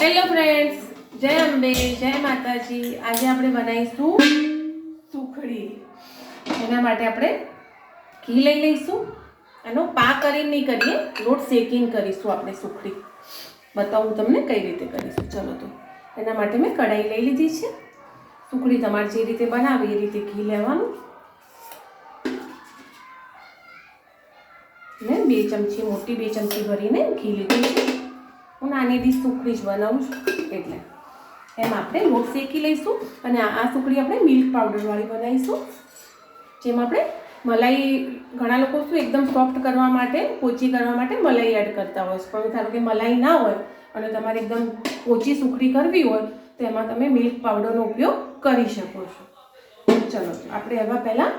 Hello friends, જય અંબે, જય માતાજી. આજે આપણે બનાવીશું સુખડી. એના માટે આપણે ઘી લઈ લઈશું એનો પા કરીને નહીં કરીએ, લોટ શેકીને કરીશું આપણે સુખડી. બતાવું તમને કઈ રીતે કરીશું. ચલો તો, એના માટે મેં કઢાઈ લઈ લીધી છે. સુખડી તમારે જે રીતે બનાવી એ રીતે ઘી લેવાનું. મેં બે ચમચી, મોટી બે ચમચી ભરીને ઘી લીધું છે. નાની ડીશ સુખડી જ બનાવું છું. એટલે એમ આપણે લોટ શેકી લઈશું અને આ સુખડી આપણે મિલ્ક પાવડરવાળી બનાવીશું. જેમાં આપણે મલાઈ ઘણા લોકો શું એકદમ સોફ્ટ કરવા માટે, પોચી કરવા માટે મલાઈ એડ કરતા હોય છે. પણ ધારો કે મલાઈ ના હોય અને તમારે એકદમ પોચી સુખડી કરવી હોય, તો એમાં તમે મિલ્ક પાવડરનો ઉપયોગ કરી શકો છો. ચલો, આપણે એમાં પહેલાં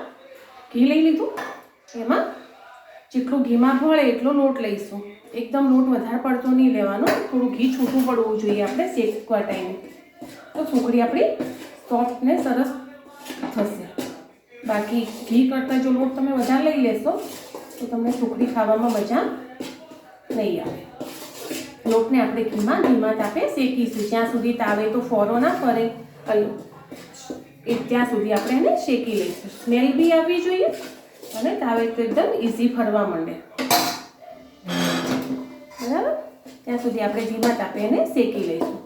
ઘી લઈ લીધું. એમાં જેટલું ઘીમાં ભળે એટલો લોટ લઈશું. એકદમ લોટ વધારે પડતો નહીં લેવાનો. થોડું ઘી છૂટું પડવું જોઈએ આપણે શેકવા ટાઈમે તો સુખડી આપણી સોફ્ટ ને સરસ થશે. બાકી ઘી કરતાં જો લોટ તમે વધારે લઈ લેશો, તો તમને સુખડી ખાવામાં મજા નહીં આવે. લોટને આપણે ઘીમાં ધીમા તાપે શેકીશું. જ્યાં સુધી તાવે તો ફોરો ના ફરે. કયું એ ત્યાં સુધી આપણે એને શેકી લઈશું. સ્મેલ બી આવવી જોઈએ અને તાવે તો એકદમ ઇઝી ફરવા માંડે. બરાબર ત્યાં સુધી આપણે ધીમા તાપે એને શેકી લઈશું.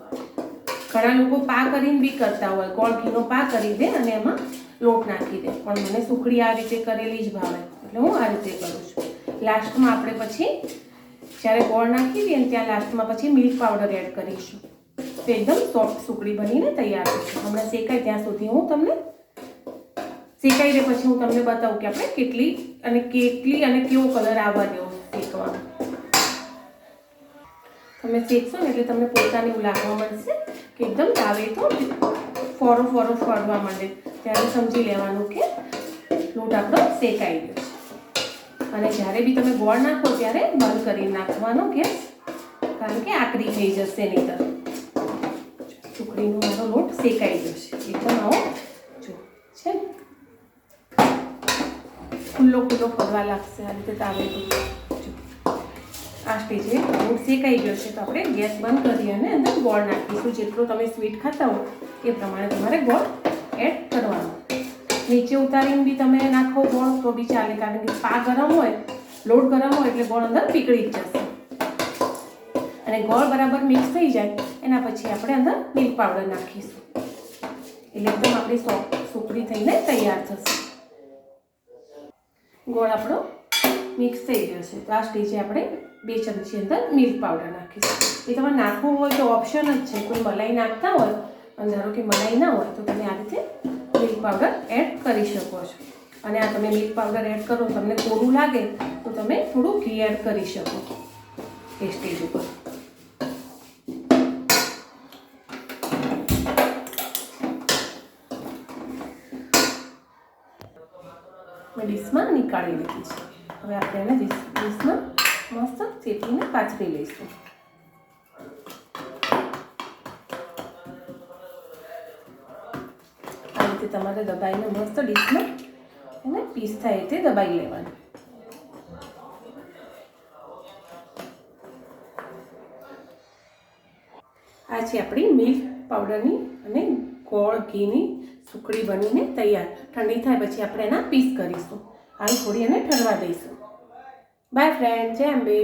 ઘણા લોકો પા કરીને બી કરતા હોય. ગોળ ઘીનો પા કરી દે અને એમાં લોટ નાખી દે. પણ મને સુખડી આ રીતે કરેલી જ ભાવે. એટલે હું આ રીતે કરું છું. લાસ્ટમાં આપણે પછી જ્યારે ગોળ નાખી દઈએ ત્યાં લાસ્ટમાં પછી મિલ્ક પાવડર એડ કરીશું. તો એકદમ સોફ્ટ સુખડી બનીને તૈયાર થશે હમણાં શેકાય ત્યાં સુધી હું તમને શેકાઈ દે પછી હું તમને બતાવું કે આપણે કેટલી અને કેટલી અને કેવો કલર આવવા દેવો શેકવાનો. તમે શેકશો એટલે તમને પોતાને લાગવા મળશે કે એકદમ તાવે તો ફોરો ફોરો ફરવા માંડે. ત્યારે સમજી લેવાનું કે લોટ આપણો શેકાઈ ગયો અને જ્યારે બી તમે ગોળ નાખો ત્યારે બંધ કરી નાખવાનો ગેસ, કારણ કે આકરી થઈ જશે નહીતર. સુખડીનો મારો લોટ શેકાઈ ગયો છે. એકદમ આવો, જો, છે? ખુલ્લો ખુલ્લો ફરવા લાગશે આ રીતે તાવે તો છે સ્ટેજે શેકાઈ ગયો છે, તો આપણે ગેસ બંધ કરી અને અંદર ગોળ નાખીશું. જેટલું તમે સ્વીટ ખાતા હો, એ પ્રમાણે તમારે ગોળ એડ કરવાનો. નીચે ઉતારીને બી તમે નાખો ગોળ, તો બી ચાલે, કારણ કે પા ગરમ હોય, લોટ ગરમ હોય એટલે ગોળ અંદર પીગળી જ જશે. અને ગોળ બરાબર મિક્સ થઈ જાય, એના પછી આપણે અંદર મિલ્ક પાવડર નાખીશું. એટલે એકદમ આપણી સોફ્ટ સુપડી થઈને તૈયાર થશે. ગોળ આપણો મિક્સ થઈ ગયો છે. તો આ આપણે બે ચમચી અંદર મિલ્ક પાવડર નાખીશું. એ તમારે નાખવું હોય તો ઓપ્શન જ છે. કોઈ મલાઈ નાખતા હોય અને ધારો કે મલાઈ ના હોય તો તમે આ રીતે મિલ્ક પાવડર એડ કરી શકો છો. અને આ તમે મિલ્ક પાવડર એડ કરો, તમને કોરું લાગે તો તમે થોડું ઘી એડ કરી શકો. એ સ્ટેજ ઉપર. મેં ડીશમાં નીકાળી લીધી છે. હવે આપણે એને ડીશ ડીશમાં મસ્ત ચેપીને પાથરી લઈશું. આ રીતે તમારે દબાઈને મસ્ત ડીશમાં એને પીસ થાય તે દબાઈ લેવાનું. આ છે આપણી મિલ્ક પાવડરની અને ગોળ ઘીની સુખડી બનીને તૈયાર. ઠંડી થાય પછી આપણે એના પીસ કરીશું. આવી થોડી એને ઠરવા દઈશું. બાય ફ્રેન્ડ જય અંબે